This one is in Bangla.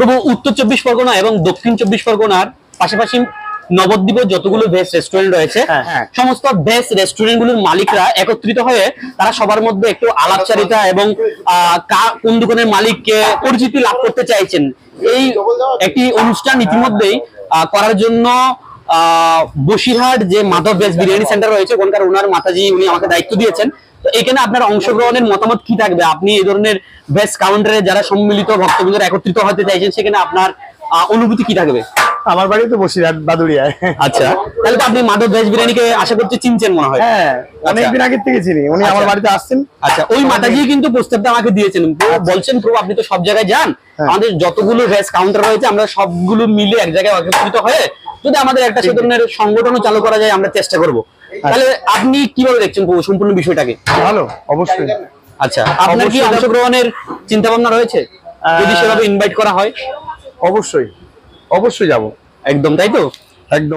প্রভু উত্তর চব্বিশ পরগনা এবং দক্ষিণ চব্বিশ পরগনার পাশাপাশি নবদ্বীপ যতগুলো ভেজ রেস্টুরেন্ট রয়েছে হ্যাঁ, হ্যাঁ। সমস্ত ভেজ রেস্টুরেন্টগুলোর মালিকরা একত্রিত হয়ে তারা সবার মধ্যে একটু আলাপচারিতা এবং কোন দোকানের মালিককে পরিচিতি লাভ করতে চাইছেন এই একটি অনুষ্ঠান ইতিমধ্যেই করার জন্য আহ, বসিরহাট যে মাধব ভেজ বিরিয়ানি সেন্টার রয়েছে ওখানকার ওনার মাতাজি উনি আমাকে দায়িত্ব দিয়েছেন এখানে আপনার অংশগ্রহণের মতামত কি থাকবে? আপনি এই ধরনের ভেজ কাউন্টারে যারা সম্মিলিত ভক্তবৃন্দরা একত্রিত হতে চাইছেন সেখানে আপনার অনুভূতি কি থাকবে? আমার বাড়ি তো বসিরহাট বাদুড়িয়ায়। আচ্ছা। তাহলে তো আপনি মাধব ভেজ বিরিয়ানিকে আশা করছি চিনছেন মনে হয়। হ্যাঁ অনেকদিন আগে থেকে চিনি উনি আমার আচ্ছা। বাড়িতে আসছেন। আচ্ছা ওই মাতাজি কিন্তু প্রস্তাবটা আমাকে দিয়েছেন। বলছেন প্রভু আপনি তো সব জায়গায় যান। হ্যাঁ। আমাদের যতগুলো ভেজ কাউন্টার রয়েছে আমরা সবগুলো মিলে এক জায়গায় একত্রিত হয়ে যদি আমাদের একটা সে ধরনের সংগঠনও চালু করা যায় আমরা চেষ্টা করব। তাহলে আপনি কীভাবে দেখছেন সম্পূর্ণ বিষয়টাকে? ভালো অবশ্যই। আচ্ছা আপনার কি অংশগ্রহণের চিন্তা ভাবনা রয়েছে? যদি সেভাবে ইনভাইট করা হয়? অবশ্যই অবশ্যই যাব। একদম তাই তো? একদম।